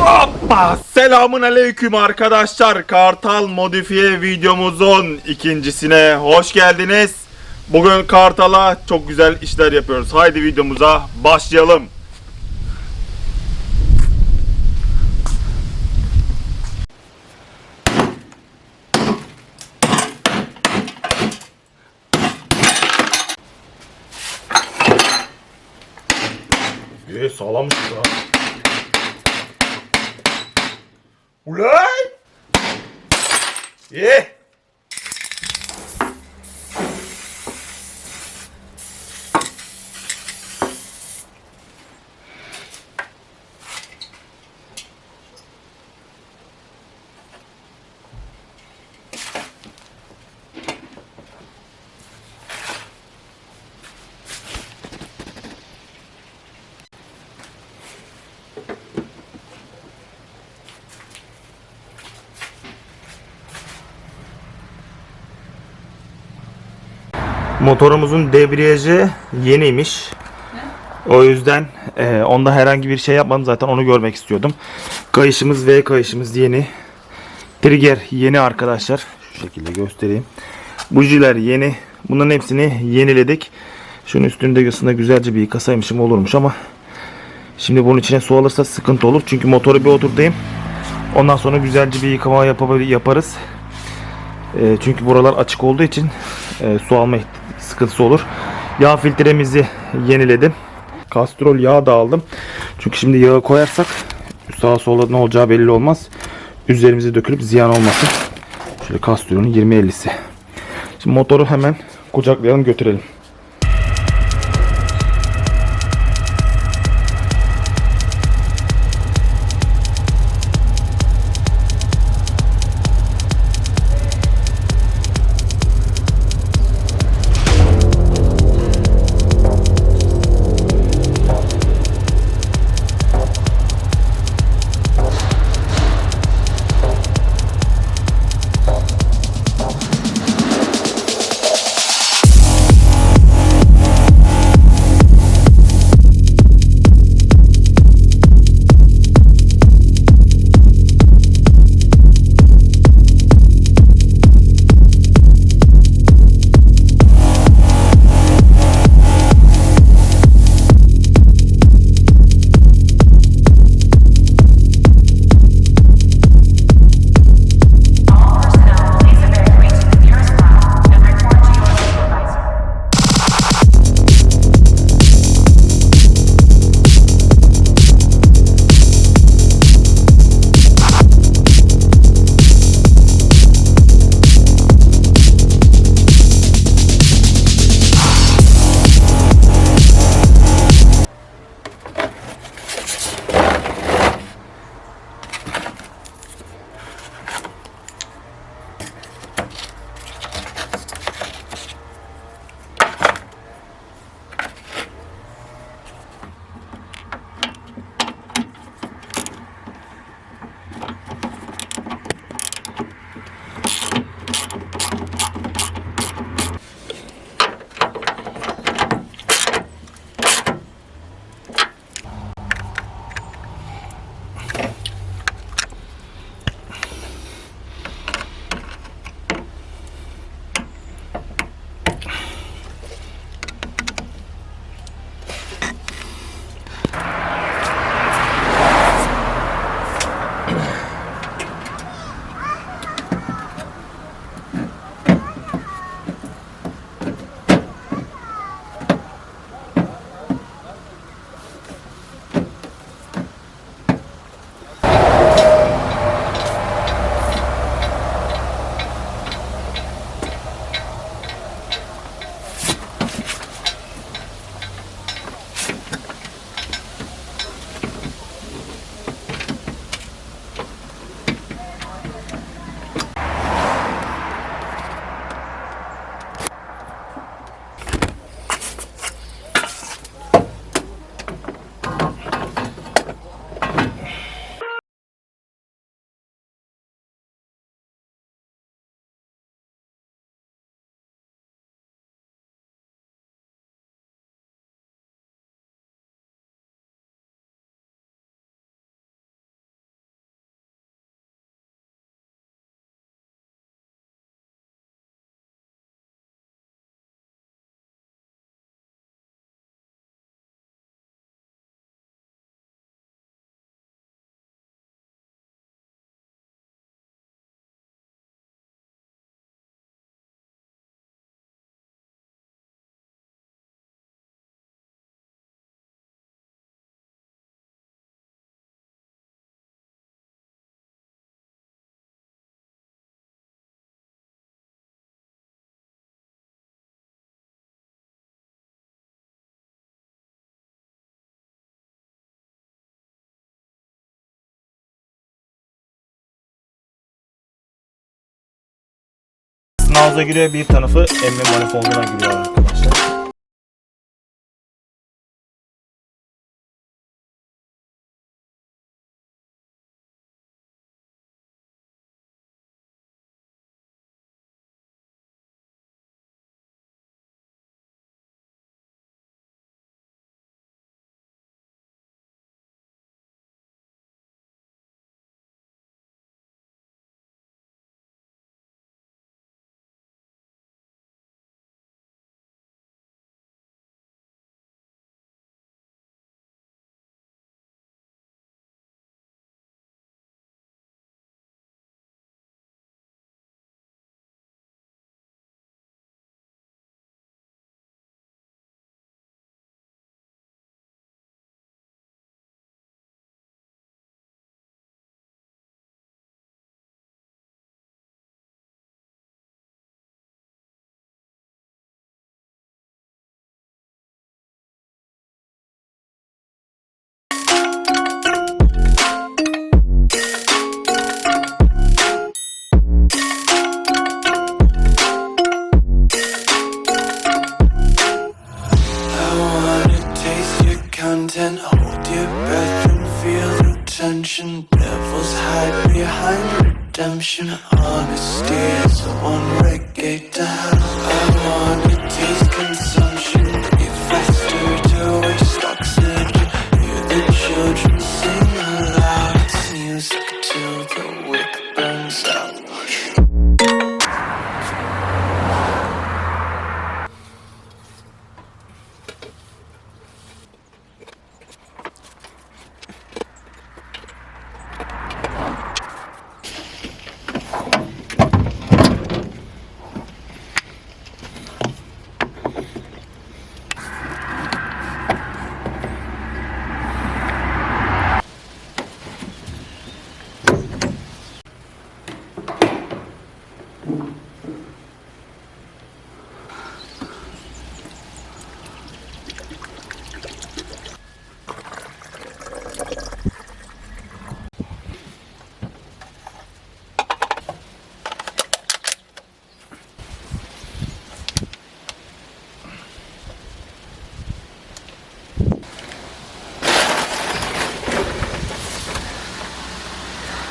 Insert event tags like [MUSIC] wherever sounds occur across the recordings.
Hoppa! Selamun aleyküm arkadaşlar. Kartal modifiye videomuzun ikincisine hoş geldiniz. Bugün Kartal'a çok güzel işler yapıyoruz. Haydi videomuza başlayalım. Eee sağlammış ya. Ulan! Ye! Motorumuzun debriyajı yeniymiş. O yüzden e, onda herhangi bir şey yapmadım zaten onu görmek istiyordum. Kayışımız V kayışımız yeni. Trigger yeni arkadaşlar. Şu şekilde göstereyim. Bujiler yeni. Bunların hepsini yeniledik. Şunun üstünde aslında güzelce bir yıkasaymışım olurmuş ama şimdi bunun içine su alırsa sıkıntı olur. Çünkü motoru bir oturtayım. Ondan sonra güzelce bir yıkama yaparız. E, çünkü buralar açık olduğu için e, su alma sıkıntısı olur. Yağ filtremizi yeniledim. Kastrol yağı da aldım. Çünkü şimdi yağı koyarsak sağa sola ne olacağı belli olmaz. Üzerimize dökülüp ziyan olmasın. Şöyle kastrolün 20-50'si. Şimdi motoru hemen kucaklayalım götürelim. Ağza giriyor, bir tarafı emme manifolduna giriyor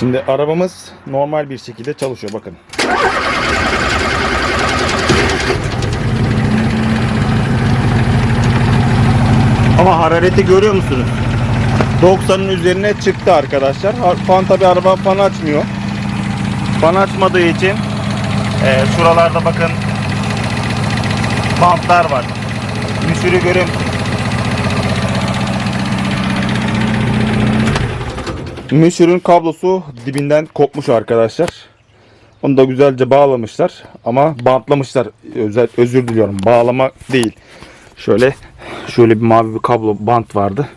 Şimdi arabamız normal bir şekilde çalışıyor bakın. Ama harareti görüyor musunuz? 90'ın üzerine çıktı arkadaşlar. Fan tabi araba fan açmıyor. Fan açmadığı için e, şuralarda bakın bantlar var. Bir sürü görüyor musunuz? Müşürün kablosu dibinden kopmuş arkadaşlar. Onu da güzelce bağlamışlar ama bantlamışlar. Özel, özür diliyorum. Bağlama değil. Şöyle şöyle bir mavi bir kablo bant vardı.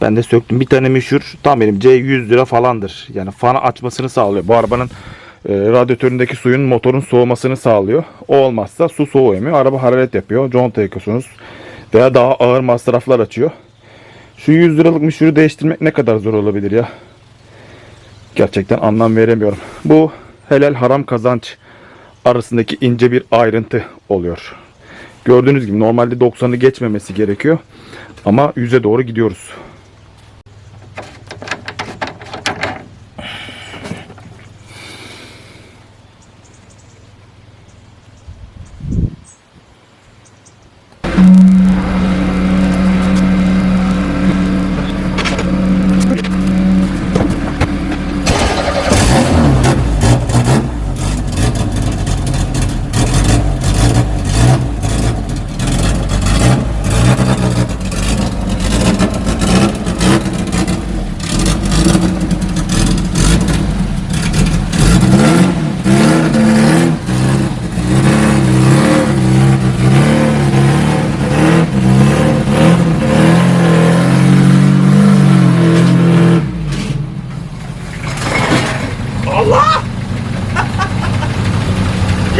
Ben de söktüm. Bir tane müşür tam benim C 100 lira falandır. Yani fanı açmasını sağlıyor. Bu arabanın e, radyatöründeki suyun motorun soğumasını sağlıyor. O olmazsa su soğuyamıyor. Araba hararet yapıyor. Conta yakıyorsunuz. Veya daha ağır masraflar açıyor. Şu 100 liralık müşürü değiştirmek ne kadar zor olabilir ya? Gerçekten anlam veremiyorum. Bu helal haram kazanç arasındaki ince bir ayrıntı oluyor. Gördüğünüz gibi normalde 90'ı geçmemesi gerekiyor. Ama 100'e doğru gidiyoruz.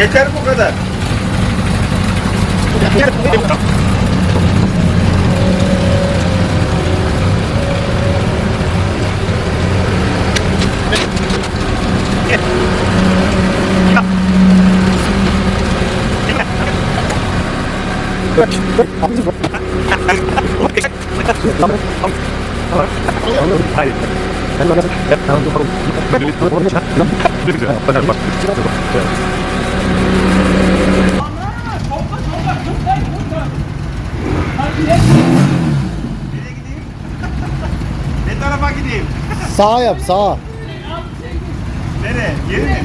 Yeter bu kadar. Ne [LAUGHS] Sağa yap sağa. Nereye? Geri mi?